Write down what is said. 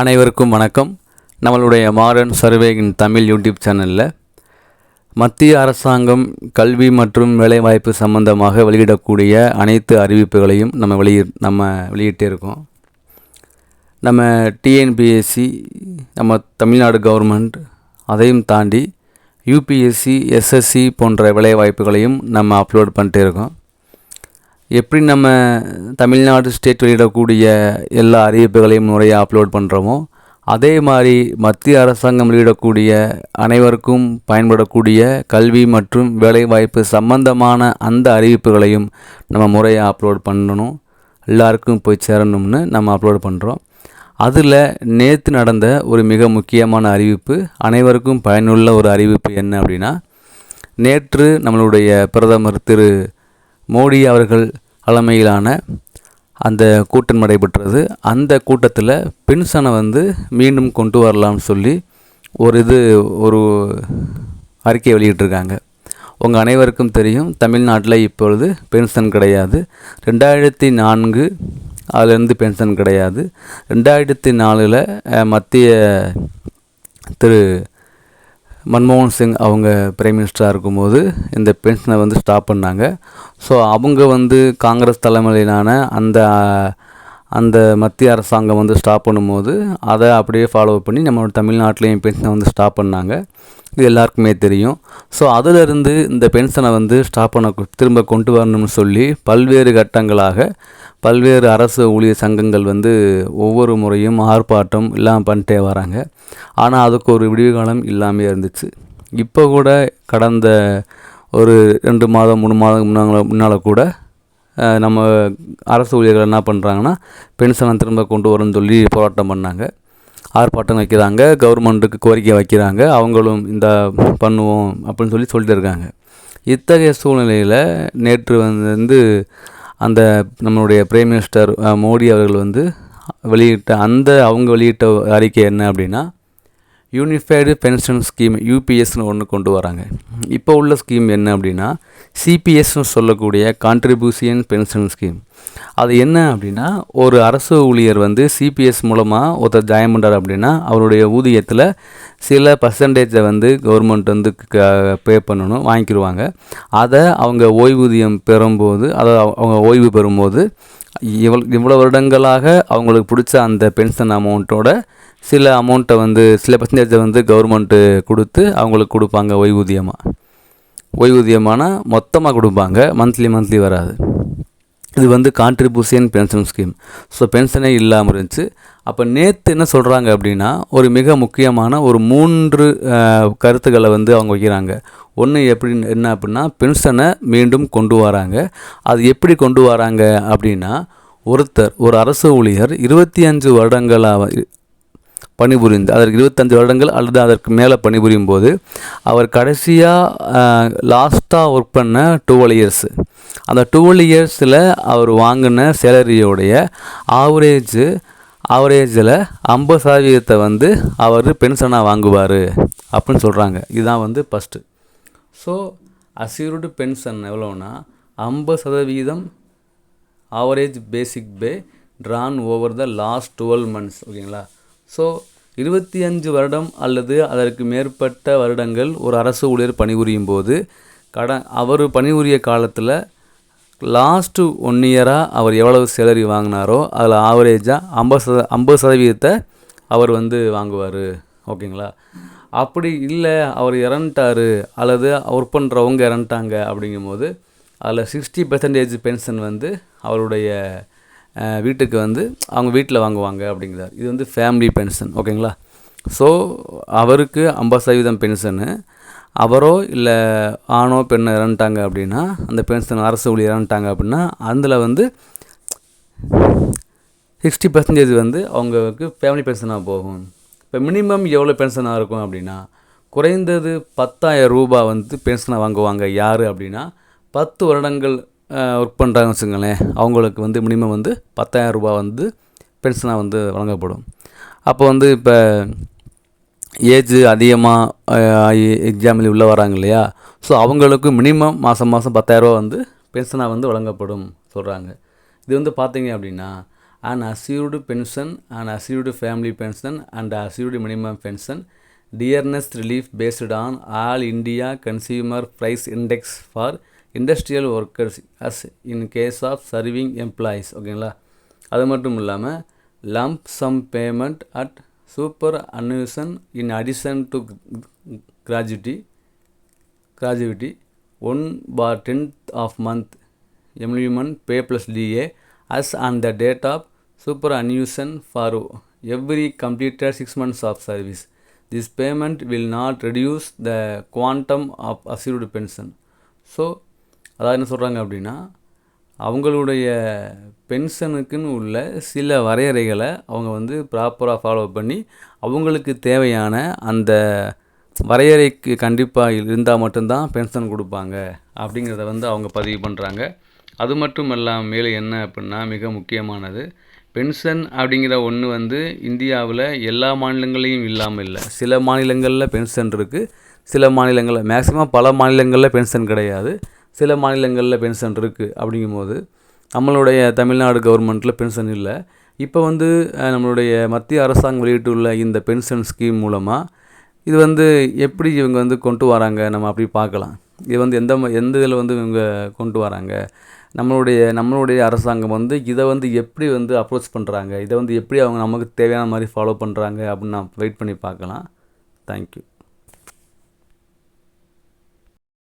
அனைவருக்கும் வணக்கம். நம்மளுடைய மாடர்ன் சர்வேயின் தமிழ் யூடியூப் சேனலில் மத்திய அரசாங்கம் கல்வி மற்றும் வேலைவாய்ப்பு சம்பந்தமாக வெளியிடக்கூடிய அனைத்து அறிவிப்புகளையும் நம்ம வெளிய நம்ம வெளியிட்டே இருக்கோம். நம்ம டிஎன்பிஎஸ்சி நம்ம தமிழ்நாடு கவர்மெண்ட் அதையும் தாண்டி யூபிஎஸ்சி எஸ்எஸ்சி போன்ற வேலைவாய்ப்புகளையும் நம்ம அப்லோட் பண்ணிட்டே இருக்கோம். எப்படி நம்ம தமிழ்நாடு ஸ்டேட் வெளியிடக்கூடிய எல்லா அறிவிப்புகளையும் முறையாக அப்லோட் பண்ணுறோமோ அதே மாதிரி மத்திய அரசாங்கம் வெளியிடக்கூடிய அனைவருக்கும் பயன்படக்கூடிய கல்வி மற்றும் வேலைவாய்ப்பு சம்பந்தமான அந்த அறிவிப்புகளையும் நம்ம முறையாக அப்லோட் பண்ணணும். எல்லாருக்கும் போய் சேரணும்னு நம்ம அப்லோட் பண்ணுறோம் அதில் நேற்று நடந்த ஒரு மிக முக்கியமான அறிவிப்பு அனைவருக்கும் பயனுள்ள ஒரு அறிவிப்பு என்ன அப்படின்னா நேற்று நம்மளுடைய பிரதமர் திரு மோடி அவர்கள் தலைமையிலான அந்த கூட்டம் நடைபெற்றது. அந்த கூட்டத்தில் பென்ஷனை வந்து மீண்டும் கொண்டு வரலாம்னு சொல்லி ஒரு இது ஒரு அறிக்கை வெளியிட்டிருக்காங்க. உங்கள் அனைவருக்கும் தெரியும் தமிழ்நாட்டில் இப்பொழுது பென்ஷன் கிடையாது. ரெண்டாயிரத்தி நான்கு அதுலேருந்து பென்ஷன் கிடையாது. ரெண்டாயிரத்தி நாலில் மத்திய திரு மன்மோகன் சிங் அவங்க பிரைம் மினிஸ்டராக இருக்கும்போது இந்த பென்ஷனை வந்து ஸ்டாப் பண்ணாங்க. ஸோ அவங்க வந்து காங்கிரஸ் தலைமையிலான அந்த அந்த மத்திய அரசாங்கம் வந்து ஸ்டாப் பண்ணும்போது அதை அப்படியே ஃபாலோ பண்ணி நம்மளோட தமிழ்நாட்டிலையும் பென்ஷனை வந்து ஸ்டாப் பண்ணாங்க. இது எல்லாருக்குமே தெரியும். ஸோ அதிலிருந்து இந்த பென்ஷனை வந்து ஸ்டாப் பண்ண திரும்ப கொண்டு வரணும்னு சொல்லி பல்வேறு கட்டங்களாக பல்வேறு அரசு ஊழியர் சங்கங்கள் வந்து ஒவ்வொரு முறையும் ஆர்ப்பாட்டம் எல்லாம் பண்ணிட்டே வராங்க. ஆனால் அதுக்கு ஒரு விடிவு காலம் இல்லாமல் இருந்துச்சு. இப்போ கூட கடந்த ஒரு ரெண்டு மாதம் மூணு மாதம் முன்னால முன்னால் கூட நம்ம அரசு ஊழியர்கள் என்ன பண்ணுறாங்கன்னா பென்ஷனை திரும்ப கொண்டு வரணும்னு சொல்லி போராட்டம் பண்ணாங்க. ஆர்ப்பாட்டம் வைக்கிறாங்க கவர்மெண்ட்டுக்கு கோரிக்கை வைக்கிறாங்க அவங்களும் இந்த பண்ணுவோம் அப்படின்னு சொல்லி சொல்லிட்டு இருக்காங்க. இத்தகைய சூழ்நிலையில் நேற்று வந்து அந்த நம்மளுடைய பிரைம் மினிஸ்டர் மோடி அவர்கள் வந்து வெளியிட்ட அந்த அவங்க வெளியிட்ட அறிக்கை என்ன அப்படின்னா யூனிஃபைடு பென்ஷன் ஸ்கீம் யூபிஎஸ்னு ஒன்று கொண்டு வராங்க. இப்போ உள்ள ஸ்கீம் என்ன அப்படின்னா சிபிஎஸ்னு சொல்லக்கூடிய கான்ட்ரிபியூஷன் பென்ஷன் ஸ்கீம் அது என்ன அப்படின்னா ஒரு அரசு ஊழியர் வந்து சிபிஎஸ் மூலமாக ஒருத்தர் ஜாயின் பண்ணுறார் அப்படின்னா அவருடைய ஊதியத்தில் சில பர்சன்டேஜை வந்து கவர்மெண்ட் வந்து க பே பண்ணணும் வாங்கிக்கிடுவாங்க அதை அவங்க ஓய்வூதியம் பெறும்போது அதை அவங்க ஓய்வு பெறும்போது இவ்வளோ இவ்வளோ வருடங்களாக அவங்களுக்கு பிடிச்ச அந்த பென்ஷன் அமௌண்ட்டோட சில அமௌண்ட்டை வந்து சில பர்சன்டேஜை வந்து கவர்மெண்ட்டு கொடுத்து அவங்களுக்கு கொடுப்பாங்க ஓய்வூதியமாக ஓய்வூதியமானால் மொத்தமாக கொடுப்பாங்க மந்த்லி மந்த்லி வராது. இது வந்து கான்ட்ரிபியூஷன் பென்ஷன் ஸ்கீம் ஸோ பென்ஷனே இல்லாமல் இருந்துச்சு. அப்போ நேற்று என்ன சொல்கிறாங்க அப்படின்னா ஒரு மிக முக்கியமான ஒரு மூன்று கருத்துக்களை வந்து அவங்க வைக்கிறாங்க. ஒன்று எப்படி என்ன அப்படின்னா பென்ஷனை மீண்டும் கொண்டு வராங்க. அது எப்படி கொண்டு வராங்க அப்படின்னா ஒருத்தர் ஒரு அரசு ஊழியர் இருபத்தி அஞ்சு வருடங்களாக பணிபுரிந்து அதற்கு இருபத்தஞ்சு வருடங்கள் அல்லது அதற்கு மேலே பணிபுரியும் போது அவர் கடைசியாக லாஸ்ட்டாக ஒர்க் பண்ண டுவெல் இயர்ஸு அந்த டுவெல் இயர்ஸில் அவர் வாங்கின சேலரியோடைய ஆவரேஜ் ஆவரேஜில் ஐம்பது சதவீதத்தை வந்து அவர் பென்ஷனாக வாங்குவார் அப்படின்னு சொல்கிறாங்க இதுதான் வந்து ஃபஸ்ட்டு ஸோ அசியூர்டு பென்ஷன் எவ்வளோன்னா ஐம்பது சதவீதம் average basic pay drawn over the last twelve months ஓகேங்களா ஸோ இருபத்தி அஞ்சு வருடம் அல்லது அதற்கு மேற்பட்ட வருடங்கள் ஒரு அரசு ஊழியர் பணிபுரியும் போது கடன் அவர் பணிபுரிய காலத்தில் லாஸ்ட்டு ஒன் இயராக அவர் எவ்வளவு சேலரி வாங்கினாரோ அதில் ஆவரேஜாக ஐம்பது சத ஐம்பது சதவீதத்தை அவர் வந்து வாங்குவார். ஓகேங்களா? அப்படி இல்லை அவர் இறந்துட்டார் அல்லது ஒர்க் பண்ணுறவங்க இறந்துட்டாங்க அப்படிங்கும்போது அதில் சிக்ஸ்டி பர்சன்டேஜ் பென்ஷன் வந்து அவருடைய வீட்டுக்கு வந்து அவங்க வீட்டில் வாங்குவாங்க அப்படிங்கிறார். இது வந்து ஃபேமிலி பென்ஷன் ஓகேங்களா? ஸோ அவருக்கு ஐம்பது சதவீதம் பென்ஷனு அவரோ இல்லை ஆணோ பெண்ணோ இறந்துட்டாங்க அப்படின்னா அந்த பென்ஷன் அரசு ஊழியர் இறந்துட்டாங்க அப்படின்னா அதில் வந்து சிக்ஸ்டி பர்சன்டேஜ் வந்து அவங்களுக்கு ஃபேமிலி பென்ஷனாக போகும். இப்போ மினிமம் எவ்வளோ பென்ஷனாக இருக்கும் அப்படின்னா குறைந்தது பத்தாயிரம் ரூபா வந்து பென்ஷனாக வாங்குவாங்க யார் அப்படின்னா பத்து வருடங்கள் ஒர்க் பண்ணுறாங்கன்னு வச்சுங்களேன் அவங்களுக்கு வந்து மினிமம் வந்து பத்தாயிரம் ரூபா வந்து பென்ஷனாக வந்து வழங்கப்படும். அப்போ வந்து இப்போ ஏஜ் அதிகமாக எக்ஸாமில் உள்ளே வராங்க இல்லையா? ஸோ அவங்களுக்கு மினிமம் மாதம் மாதம் பத்தாயிரரூபா வந்து பென்ஷனாக வந்து வழங்கப்படும் சொல்கிறாங்க இது வந்து பார்த்தீங்க அப்படின்னா an assured pension and assured family pension and assured minimum pension dearness relief based on all India Consumer price index for industrial workers as in case of serving employees ஓகேங்களா அது மட்டும் இல்லாமல் lump sum payment at superannuation in addition to gratuity gratuity one per tenth of month எம்யூமன் pay plus DA as on the date of superannuation for every completed six months of service this payment will not reduce the quantum of assured pension so அதாவது என்ன சொல்கிறாங்க அப்படின்னா அவங்களுடைய பென்ஷனுக்குன்னு உள்ள சில வரையறைகளை அவங்க வந்து ப்ராப்பராக ஃபாலோ பண்ணி அவங்களுக்கு தேவையான அந்த வரையறைக்கு கண்டிப்பாக இருந்தால் மட்டும்தான் பென்ஷன் கொடுப்பாங்க அப்படிங்கிறத வந்து அவங்க பதிவு பண்ணுறாங்க அது மட்டும் இல்லாமல் மேலும் என்ன அப்படின்னா மிக முக்கியமானது பென்ஷன் அப்படிங்கிற ஒன்று வந்து இந்தியாவில் எல்லா மாநிலங்களையும் இல்லாமல் இல்லை. சில மாநிலங்களில் பென்ஷன் இருக்குது சில மாநிலங்களில் மேக்ஸிமம் பல மாநிலங்களில் பென்ஷன் கிடையாது. சில மாநிலங்களில் பென்ஷன் இருக்குது அப்படிங்கும்போது நம்மளுடைய தமிழ்நாடு கவர்மெண்ட்டில் பென்ஷன் இல்லை. இப்போ வந்து நம்மளுடைய மத்திய அரசாங்கம் வெளியிட்டுள்ள இந்த பென்ஷன் ஸ்கீம் மூலமாக இது வந்து எப்படி இவங்க வந்து கொண்டு வராங்க? நம்ம அப்படி பார்க்கலாம். இது வந்து எந்த எந்த இதில் வந்து இவங்க கொண்டு வராங்க? நம்மளுடைய நம்மளுடைய அரசாங்கம் வந்து இதை வந்து எப்படி வந்து அப்ரோச் பண்ணுறாங்க இதை வந்து எப்படி அவங்க நமக்கு தேவையான மாதிரி ஃபாலோ பண்ணுறாங்க அப்படின்னு நான் வெயிட் பண்ணி பார்க்கலாம். தேங்க்யூ